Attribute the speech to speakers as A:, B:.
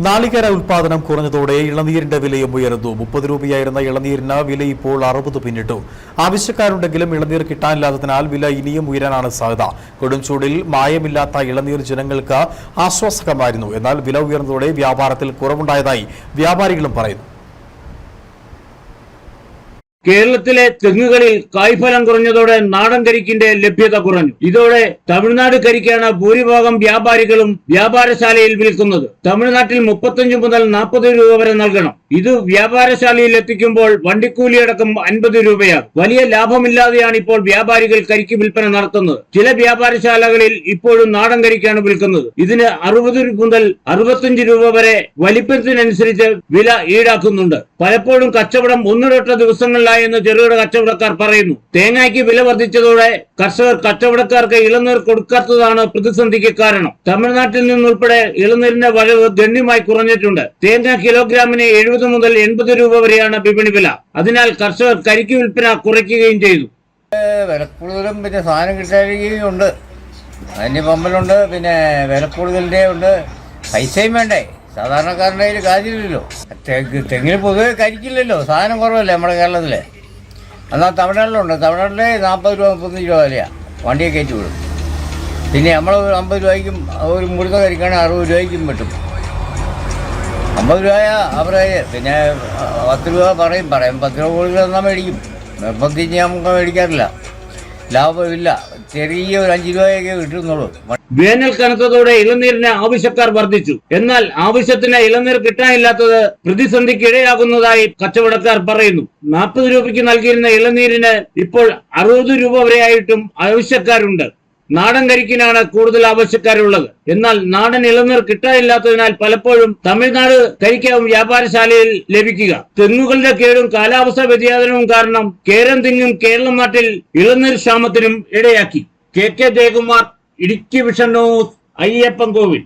A: നാളികേര ഉൽപാദനം കുറഞ്ഞതോടെ ഇളനീരിന്റെ വിലയും ഉയർന്നു മുപ്പത് രൂപയായിരുന്ന ഇളനീരിന് വില ഇപ്പോൾ അറുപത് പിന്നിട്ടു. ആവശ്യക്കാരുണ്ടെങ്കിലും ഇളനീർ കിട്ടാനില്ലാത്തതിനാൽ വില ഇനിയും ഉയരാനാണ് സാധ്യത. കൊടുംചൂടിൽ മായമില്ലാത്ത ഇളനീർ ജനങ്ങൾക്ക് ആശ്വാസകമായിരുന്നു. എന്നാൽ വില ഉയർന്നതോടെ വ്യാപാരത്തിൽ കുറവുണ്ടായതായി വ്യാപാരികളും പറയുന്നു.
B: കേരളത്തിലെ തെങ്ങുകളിൽ കായ്ഫലം കുറഞ്ഞതോടെ നാടൻ കരിക്കിന്റെ ലഭ്യത കുറഞ്ഞു. ഇതോടെ തമിഴ്നാട് കരിക്കാണ് ഭൂരിഭാഗം വ്യാപാരികളും വ്യാപാരശാലയിൽ വിൽക്കുന്നത്. തമിഴ്നാട്ടിൽ മുപ്പത്തഞ്ച് മുതൽ നാൽപ്പത് രൂപ വരെ നൽകണം. ഇത് വ്യാപാരശാലയിൽ എത്തിക്കുമ്പോൾ വണ്ടിക്കൂലിയടക്കം അൻപത് രൂപയാകും. വലിയ ലാഭമില്ലാതെയാണ് ഇപ്പോൾ വ്യാപാരികൾ കരിക്ക് വിൽപ്പന നടത്തുന്നത്. ചില വ്യാപാരശാലകളിൽ ഇപ്പോഴും നാടൻ കരിക്കാണ് വിൽക്കുന്നത്. ഇതിന് അറുപത് മുതൽ അറുപത്തഞ്ച് രൂപ വരെ വലിപ്പത്തിനനുസരിച്ച് വില ഈടാക്കുന്നുണ്ട്. പലപ്പോഴും കച്ചവടം ഒന്നിടൊട്ട ദിവസങ്ങളിലായെന്ന് ചെറുകിട കച്ചവടക്കാർ പറയുന്നു. തേങ്ങയ്ക്ക് വില വർദ്ധിച്ചതോടെ കർഷകർ കച്ചവടക്കാർക്ക് ഇളനീർ കൊടുക്കാത്തതാണ് പ്രതിസന്ധിക്ക് കാരണം. തമിഴ്നാട്ടിൽ നിന്നുൾപ്പെടെ ഇളനീരിന്റെ വരവ് ഗണ്യമായി കുറഞ്ഞിട്ടുണ്ട്. തേങ്ങ കിലോഗ്രാമിന് എഴുപത് മുതൽ എൺപത് രൂപ വരെയാണ് വിപണി വില. അതിനാൽ കർഷകർ കരിക്ക് വിൽപ്പന കുറയ്ക്കുകയും ചെയ്തു.
C: വിലക്കൂടുതലും പിന്നെ സാധനം കിട്ടാനും ഉണ്ട്. അതിന് പമ്പലുണ്ട് പിന്നെ വില കൂടുതലിന്റെ ഉണ്ട്. പൈസയും വേണ്ടേ? സാധാരണക്കാരന്റെ കയ്യിൽ കാര്യമില്ലല്ലോ തെങ്ങിൽ പൊതുവെ കരിക്കില്ലല്ലോ. സാധനം കുറവല്ലേ നമ്മുടെ കേരളത്തിൽ എന്നാൽ തമിഴ്നാട്ടിലുണ്ട്. തമിഴ്നാട്ടിലെ നാൽപ്പത് രൂപ മുപ്പത്തഞ്ച് രൂപ വിലയാണ് വണ്ടിയെ കയറ്റി വിടും. പിന്നെ നമ്മൾ അമ്പത് രൂപയ്ക്കും ഒരു മുഴുത്ത കരിക്കാണെങ്കിൽ അറുപത് രൂപയ്ക്കും പറ്റും. അമ്പത് രൂപയ അവരായ പിന്നെ പത്ത് രൂപ പറയും. പറയും പത്ത് രൂപ കൂടുതൽ തന്നാൽ മേടിക്കും. നിർബന്ധിച്ച് നമുക്ക് മേടിക്കാറില്ല. ലാഭമില്ല. ചെറിയ ഒരു അഞ്ച് രൂപയൊക്കെ കിട്ടുന്നുള്ളൂ.
B: വേനൽ കനത്തതോടെ ഇളനീരിന് ആവശ്യക്കാർ വർദ്ധിച്ചു. എന്നാൽ ആവശ്യത്തിന് ഇളനീർ കിട്ടാനില്ലാത്തത് പ്രതിസന്ധിക്ക് ഇടയാകുന്നതായി കച്ചവടക്കാർ പറയുന്നു. നാൽപ്പത് രൂപയ്ക്ക് നൽകിയിരുന്ന ഇളനീരിന് ഇപ്പോൾ അറുപത് രൂപ വരെയായിട്ടും ആവശ്യക്കാരുണ്ട്. നാടൻ കരിക്കിനാണ് കൂടുതൽ ആവശ്യക്കാരുള്ളത്. എന്നാൽ നാടൻ ഇളനീർ കിട്ടാനില്ലാത്തതിനാൽ പലപ്പോഴും തമിഴ്നാട് കരിക്കാവും വ്യാപാരശാലയിൽ ലഭിക്കുക. തെങ്ങുകളുടെ കേടും കാലാവസ്ഥാ വ്യതിയാനവും കാരണം കേരം തിങ്ങും കേരളം നാട്ടിൽ ഇളനീർ ക്ഷാമത്തിനും ഇടയാക്കി. K K Jayakumar Idukki Vision News Ayyappan Kovil.